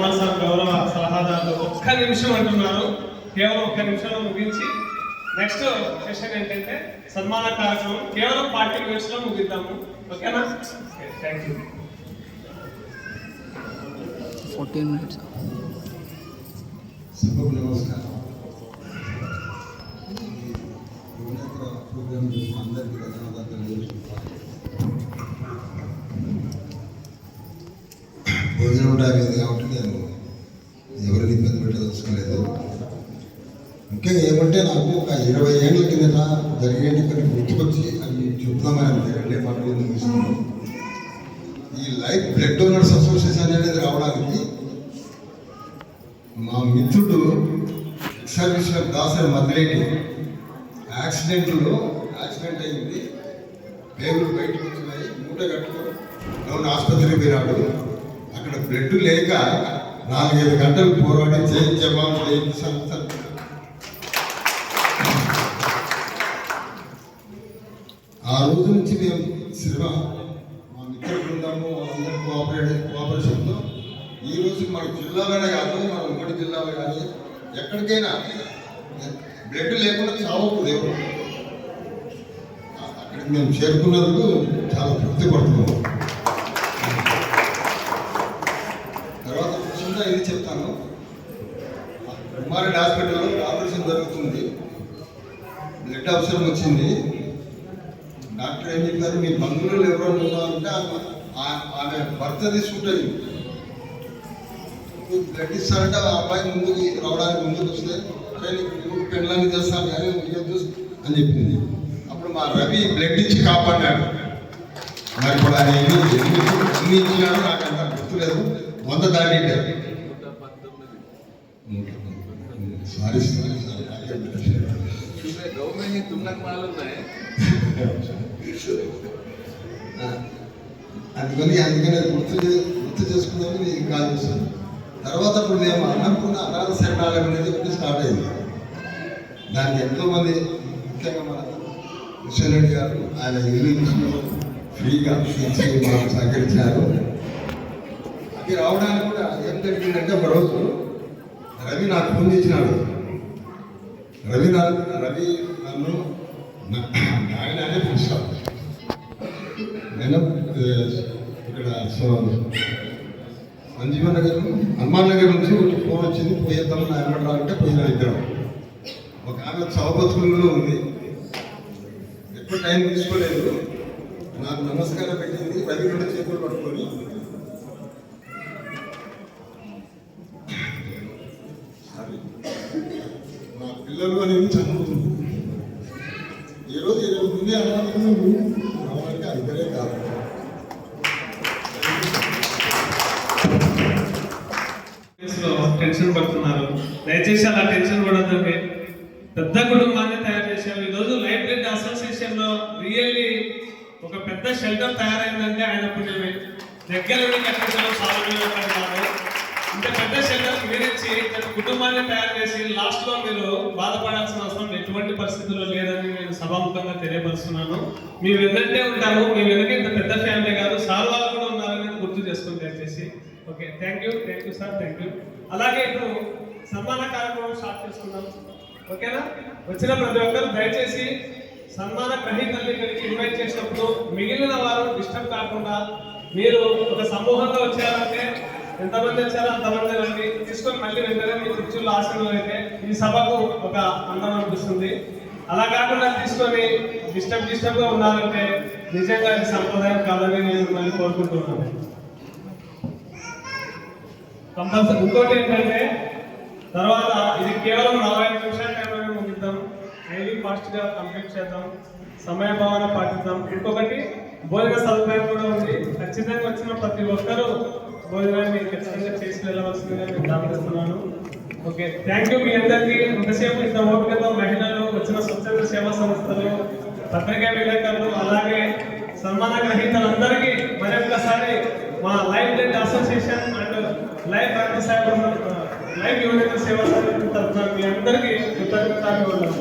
Varma sir గౌరవ సలహాదారులు ఒక్క నిమిషం అంటున్నారు. కేవలం ఒక్క నిమిషంలో ముగించి నెక్స్ట్ సెషన్ ఏంటంటే సన్మాన కార్యక్రమం. కేవలం ఫార్టీ మినిట్స్లో ముగిద్దాము. ఓకేనా? థ్యాంక్ యూ ఫోర్టీన్ మినిట్స్ సభకు నమస్కారం. అందరికీ ధన్యవాదాలు భోజనం టైం కాబట్టి నేను ఎవరికి ఇబ్బంది పెట్టదలుచుకోలేదు ముఖ్యంగా ఏమంటే నాకు ఒక ఇరవై ఏళ్ళ కిందట జరిగేటి కొన్ని గుర్తుకొచ్చి అవి చెప్తామని అంతే రెండే మాటలు ముగిస్తున్నాను ఈ లైఫ్ బ్లడ్ డోనర్స్ అసోసియేషన్ అనేది రావడానికి మా మిత్రుడు సర్వీస్ దాసరి మద్రేటి యాక్సిడెంట్లో యాక్సిడెంట్ అయింది. పేగులు బయటకు వచ్చినాయి మూట కట్టుకొని గవర్నమెంట్ ఆసుపత్రికి పోయినాడు. అక్కడ బ్లడ్ లేక నాలుగైదు గంటలు పోరాడి చేయించమా చేయించాలి ఆ రోజు నుంచి మేము సినిమా మా మిత్ర బృందము వాళ్ళందరూ కోఆపరేట్ కోఆపరేషన్తో ఈ రోజు మన జిల్లాలోనే కాదు మన ఉమ్మడి జిల్లాలో కానీ ఎక్కడికైనా బ్లడ్ లేకుండా చావకు దేవుడు అక్కడికి మేము చేరుకున్నందుకు చాలా తృప్తి పడుతున్నాం తర్వాత చిన్న ఇది చెప్తాను కుమారెడ్డి హాస్పిటల్లో ఆపరేషన్ జరుగుతుంది. బ్లడ్ అవసరం వచ్చింది. డాక్టర్ ఏం చెప్పారు? మీ బంధువులు ఎవరైనా ఉన్నారంటే ఆమె భర్త తీసుకుంటుంది. నువ్వు బ్లడ్ ఇస్తారంటే ఆ అబ్బాయి ముందుకు రావడానికి ముందుకు వస్తే "అరే, పెళ్ళని చేస్తాను కానీ ఇవ్వద్దు అని చెప్పింది. అప్పుడు మా రవి బ్లడ్ ఇచ్చి కాపాడినాడు. మరి ఇప్పుడు ఆయన ఎన్ని ఎన్ని ఇచ్చినాడో నాకు అంత గుర్తులేదు. వంద దాటింటారు అందుకని అందుకని గుర్తు గుర్తు చేసుకుందామని నేను కాల్ చేశాను. తర్వాత ఇప్పుడు మేము అన్నపూర్ణ అనాథ శరణాలయం అనేది ఒకటి స్టార్ట్ అయింది. దానికి ఎంతోమంది ముఖ్యంగా మన కిషన్ గారు ఆయన ఇల్లు ఫ్రీగా ఇచ్చి మాకు సహకరించారు. అది రావడానికి కూడా ఏం జరిగిందంటే ఒక రోజు రవి నాకు ఫోన్ చేసినాడు. రవి నా రవి నన్ను ఆయన అనే పిలుస్తాడు. నేను ఇక్కడ సో- నగర్ హనుమాన్ నగర్ నుంచి ఫోన్ వచ్చింది. పోయేద్దాం నా అంటే పోయిన ఇద్దరం. ఒక ఆమె చౌబతుకుల్లో ఉంది. ఎక్కువ టైం తీసుకోలేదు. నాకు నమస్కారం పెట్టింది. రవి కూడా చేతులు పట్టుకొని సారీ. నా పిల్లలు అనేది చదువుతుంది ఈరోజు ఇరవై మంది అనాథలు రావడానికి ఆ కాదు. టెన్షన్ పడుతున్నారు. దయచేసి అలా టెన్షన్ పడద్దండి పెద్ద కుటుంబాన్ని తయారు చేశారు. ఈరోజు లైబ్రరీ లైఫ్ అసోసియేషన్లో రియల్లీ ఒక పెద్ద షెల్టర్ తయారైందంటే ఆయన పుణ్యమే. దగ్గర నుండి కట్టించడం సాధ్యమే కాదు. ఇంత పెద్ద షెల్టర్ మీరిచ్చి కుటుంబాన్ని తయారు చేసి లాస్ట్లో మీరు బాధపడాల్సిన అవసరం ఎటువంటి పరిస్థితుల్లో లేదని నేను సభాముఖంగా తెలియపరుస్తున్నాను. మీ వెన్నంటే ఉంటాను మీ వెనక ఇంత పెద్ద ఫ్యామిలీ కాదు సార్ వాళ్ళు కూడా ఉన్నారని గుర్తు చేసుకుని దయచేసి. Okay thank you thank you sir thank you అలాగే ఇప్పుడు సన్మాన కార్యక్రమం స్టార్ట్ చేసుకుందాం. ఓకేనా? వచ్చిన ప్రతి ఒక్కరు దయచేసి సన్మాన గ్రహీతల్ని ఇక్కడికి ఇన్వైట్ చేసినప్పుడు మిగిలిన వారు డిస్టర్బ్ కాకుండా మీరు ఒక సమూహంగా ఎంతమంది వచ్చారో అంతమంది రండి. తీసుకొని మళ్ళీ వెంటనే మీ కుర్చీలో ఆసనంలో అయితే ఈ సభకు ఒక అందం అనిపిస్తుంది. అలా కాకుండా తీసుకొని డిస్టర్బ్ డిస్టర్బ్గా ఉన్నారంటే నిజంగా ఇది సంప్రదాయం కాదని నేను మళ్ళీ కోరుకుంటున్నాను. కంపల్సరీ ఇంకోటి ఏంటంటే తర్వాత ఇది కేవలం నలభై ఐదు నిమిషాల టైంలోనే ముగిద్దాం. డైలీ ఫాస్ట్గా కంప్లీట్ చేద్దాం. సమయ భావన పాటిద్దాం. ఇంకొకటి భోజన సదుపాయం కూడా ఉంది. ఖచ్చితంగా వచ్చిన ప్రతి ఒక్కరూ భోజనాన్ని ఖచ్చితంగా చేసి వెళ్ళవలసిందిగా నేను దాపిస్తున్నాను ఓకే థ్యాంక్ యూ మీ అందరికీ. ఇంతసేపు ఇంత ఓపికతో మహిళలు వచ్చిన స్వచ్ఛంద సేవా సంస్థలు పత్రికా విలేకరులు అలాగే సన్మాన గ్రహీతలందరికీ మరొకసారి మా life debt association and life రక్త సేవ లైఫ్ యువత సేవా సమితి తరఫున మీ అందరికీ కృతజ్ఞతలు. ఉన్నాను